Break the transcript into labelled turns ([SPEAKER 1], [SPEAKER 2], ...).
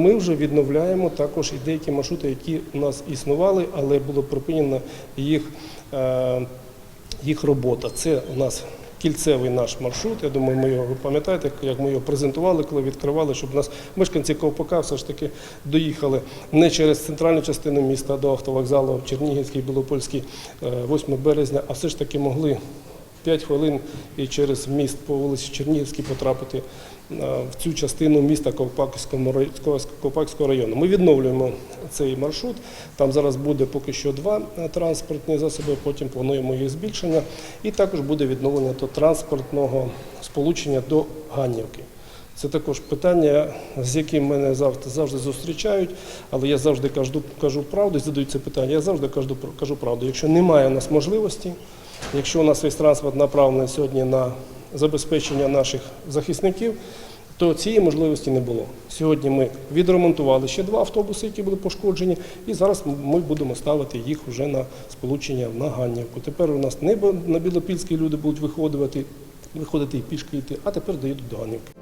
[SPEAKER 1] Ми вже відновляємо також і деякі маршрути, які у нас існували, але було припинено їх, е, їх робота. Це у нас кільцевий наш маршрут. Я думаю, ми його ви пам'ятаєте, як ми його презентували, коли відкривали, щоб у нас мешканці Ковпака все ж таки доїхали не через центральну частину міста до автовокзалу Чернігівський, Білопольський, е, 8 березня, а все ж таки могли 5 хвилин і через міст по вулиці Чернігівській потрапити е, в цю частину міста Ковпакського рай- району. Ми відновлюємо цей маршрут. Там зараз буде поки що два е, транспортні засоби, потім плануємо їх збільшення. І також буде відновлення до транспортного сполучення до Ганнівки. Це також питання, з яким мене завжди, завжди зустрічають, але я завжди кажу, кажу правду, задають це питання. Я завжди кажу, кажу правду. Якщо немає у нас можливості, якщо у нас весь транспорт направлений сьогодні на забезпечення наших захисників, то цієї можливості не було. Сьогодні ми відремонтували ще два автобуси, які були пошкоджені, і зараз ми будемо ставити їх вже на сполучення на Ганнівку. Тепер у нас небо на Білопільській люди будуть виходити, виходити і пішки йти, а тепер доїдуть до Ганнівки.